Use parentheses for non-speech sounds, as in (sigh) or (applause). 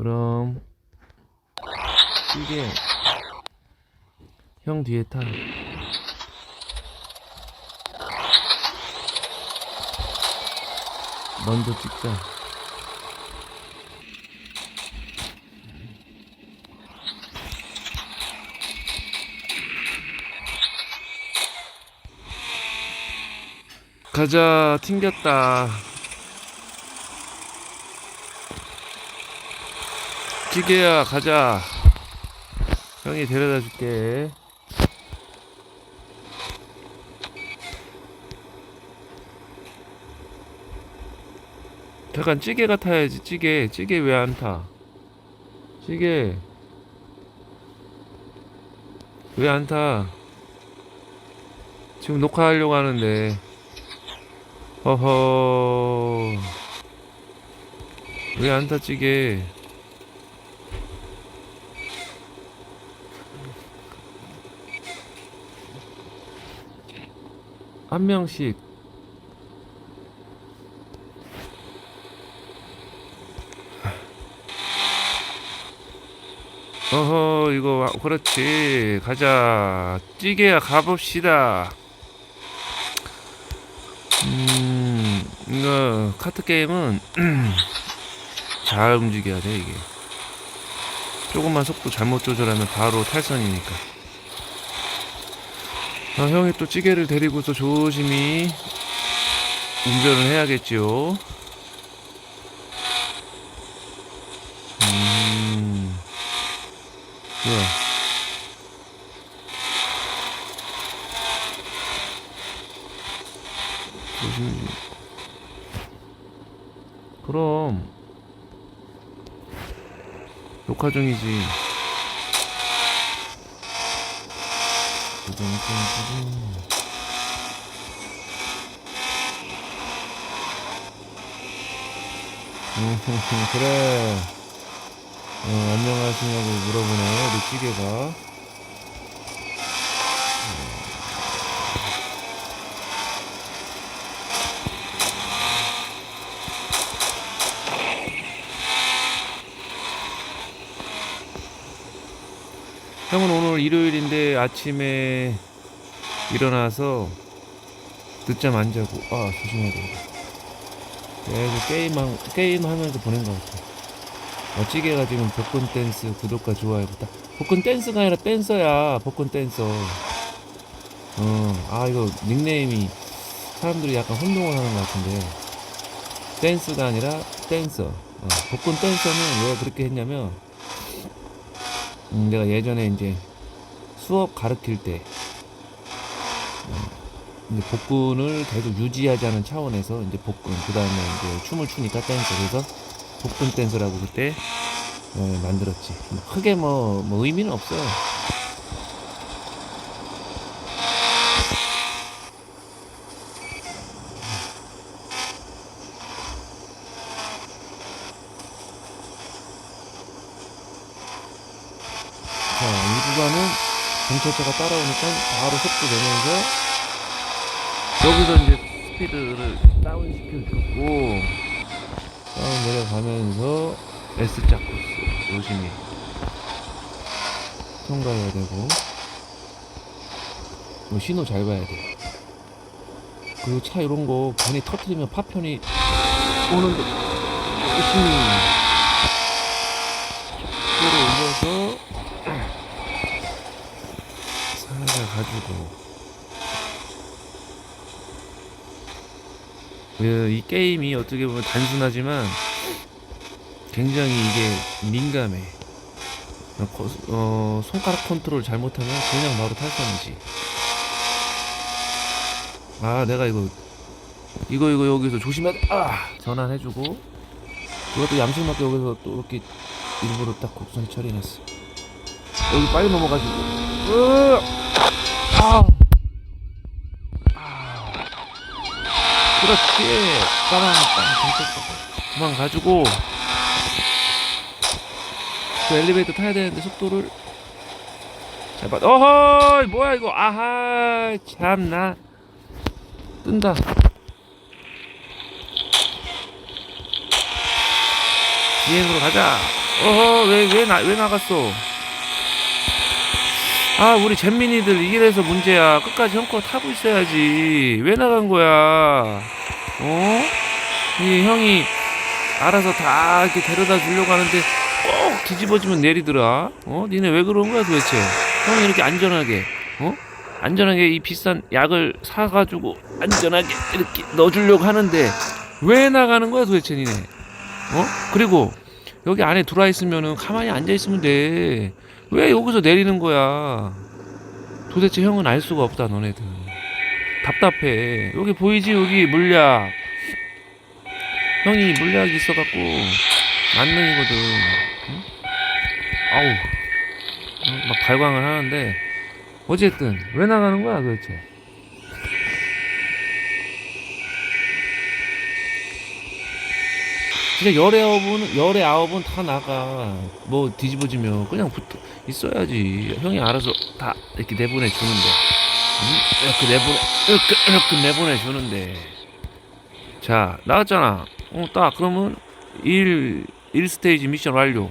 그럼 이게 형 뒤에 타. 먼저 찍자. 가자, 튕겼다. 찌개야, 가자. 형이 데려다 줄게. 잠깐 찌개가 타야지 찌개 찌개 왜 안 타? 찌개 왜 안 타? 지금 녹화하려고 하는데 허허 왜 안 타 찌개 한 명씩. 어허 이거 와- 그렇지. 가자. 찌개야 가봅시다. 음 이거 카트 게임은 (clears throat) 잘 움직여야 돼 이게. 조금만 속도 잘못 조절하면 바로 탈선이니까 아, 형이 또 찌개를 데리고서 조심히 운전을 해야겠지요 음? 조심히. 그럼 녹화 중이지. 두둥둥 두둥. 음, 그래. 어, 안녕하시냐고 물어보네, 우리 찌개가. 형은 오늘 일요일인데 아침에 일어나서 늦잠 안 자고, 아, 조심해야 돼. 계속 게임한, 게임하면서 보낸 것 같아. 어, 찌개가 지금 복근 댄스 구독과 좋아요 부탁. 복근 댄스가 아니라 댄서야. 복근 댄서. 어, 아 이거 닉네임이 사람들이 약간 혼동을 하는 것 같은데 댄스가 아니라 댄서. 어, 복근 댄서는 왜 그렇게 했냐면 음, 내가 예전에 이제 수업 가르칠 때 어, 이제 복근을 계속 유지하자는 차원에서 이제 복근 그 다음에 이제 춤을 추니까 댄서 그래서 복근 댄서라고 그때 어, 만들었지. 뭐 크게 뭐, 뭐 의미는 없어요. 자, 이 구간은 경찰차가 따라오니까 바로 속도 내면서 여기서 이제 스피드를 다운 시켜주고 다운 내려가면서 S자 코스 조심히 통과해야 되고. 이거 신호 잘 봐야 돼. 그차 이런 거 괜히 터트리면 파편이 오는데 조심히 가지고 그, 이 게임이 어떻게 보면 단순하지만 굉장히 이게 민감해. 어, 손가락 컨트롤 잘못하면 그냥 바로 탈선이지. 아, 내가 이거 이거 이거 여기서 조심해. 아, 전환해주고 이것도 얌식맞게 여기서 또 이렇게 일부러 딱 곡선 처리했어. 여기 빨리 넘어가지고. 으, 아. 그렇지. 빠방, 빵, 경찰서. 그만 가지고. 그 엘리베이터 타야 되는데 속도를 잘 봐. 어허, 뭐야 이거? 아하, 참나. 뜬다. 비행으로 가자. 어허 왜 왜 나 왜 나갔어 아 우리 잼민이들 이래서 문제야 끝까지 형거 타고 있어야지 왜 나간 거야 어? 이 형이 알아서 다 이렇게 데려다 주려고 하는데 꼭 뒤집어지면 내리더라 어? 니네 왜 그런 거야 도대체 형이 이렇게 안전하게 어? 안전하게 이 비싼 약을 사가지고 안전하게 이렇게 넣어주려고 하는데 왜 나가는 거야 도대체 니네 어? 그리고 여기 안에 들어와 있으면은 가만히 앉아 있으면 돼. 왜 여기서 내리는 거야? 도대체 형은 알 수가 없다 너네들. 답답해. 여기 보이지 여기 물약. 형이 물약이 있어갖고 만능이거든. 응? 아우 응? 막 발광을 하는데 어쨌든 왜 나가는 거야 도대체? 진짜 열에 아홉은 열에 아홉은 다 나가. 뭐 뒤집어지면 그냥 붙어 있어야지. 형이 알아서 다 이렇게 내보내 주는데. 응? 이렇게 내보내 이렇게, 이렇게 내보내 주는데. 자 나왔잖아. 어딱 그러면 1 1 스테이지 미션 완료